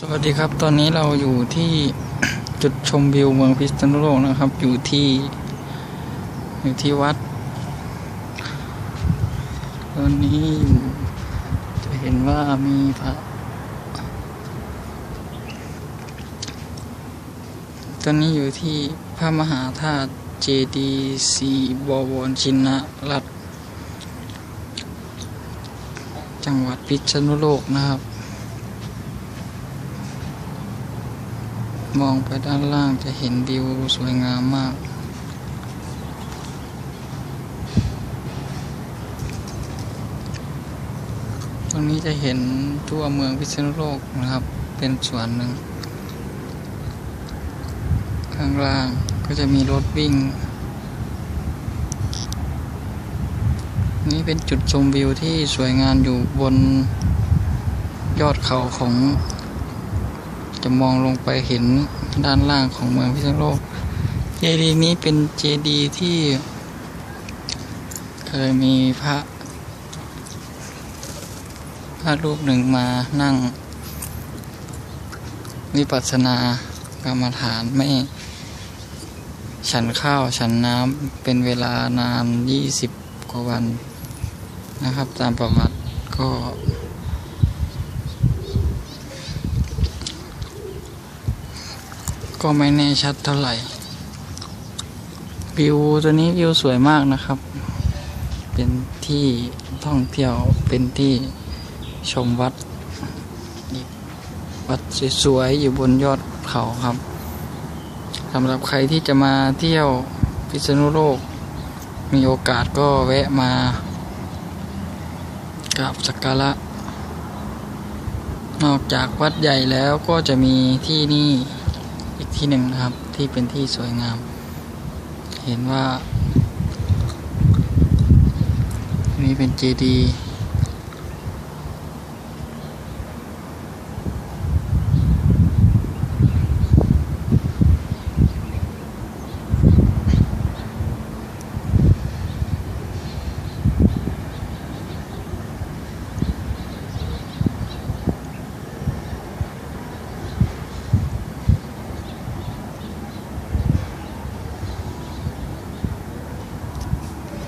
สวัสดีครับ ตอนนี้เราอยู่ที่จุดชมวิวเมืองพิษณุโลกนะครับ อยู่ที่อยู่ที่วัด ตอนนี้อยู่จะเห็นว่ามีพระตอนนี้อยู่ที่พระมหาธาตุเจดีย์สีบวรชินรัตจังหวัดพิษณุโลกนะครับ มองไปด้านล่างจะเห็นวิวสวยงามมาก ตรงนี้จะเห็นทั่วเมืองพิษณุโลกนะครับ เป็นส่วนหนึ่ง ข้างล่างก็จะมีรถวิ่ง นี่เป็นจุดชมวิวที่สวยงามอยู่บนยอดเขาของ จะมองลงไปเห็นด้านล่างของเมืองพิษณุโลก เจดีย์นี้เป็นเจดีย์ที่ เคยมีพระ พระรูปหนึ่งมานั่ง วิปัสสนากรรมฐานไม่ ฉันข้าวฉันน้ำเป็นเวลานานยี่สิบกว่าวันนะครับ ตามประวัติก็ ก็ไม่แน่ชัดเท่าไหร่วิวตัวนี้วิวสวยมากนะครับ เป็นที่ท่องเที่ยวเป็นที่ชมวัด วัดสวยๆอยู่บนยอดเขาครับสำหรับใครที่จะมาเที่ยวพิษณุโลก มีโอกาสก็แวะมากราบสักการะ นอกจากวัดใหญ่แล้วก็จะมีที่นี่ อีกที่หนึ่งนะครับที่เป็นที่สวยงาม เห็นว่า นี่เป็นเจดีย์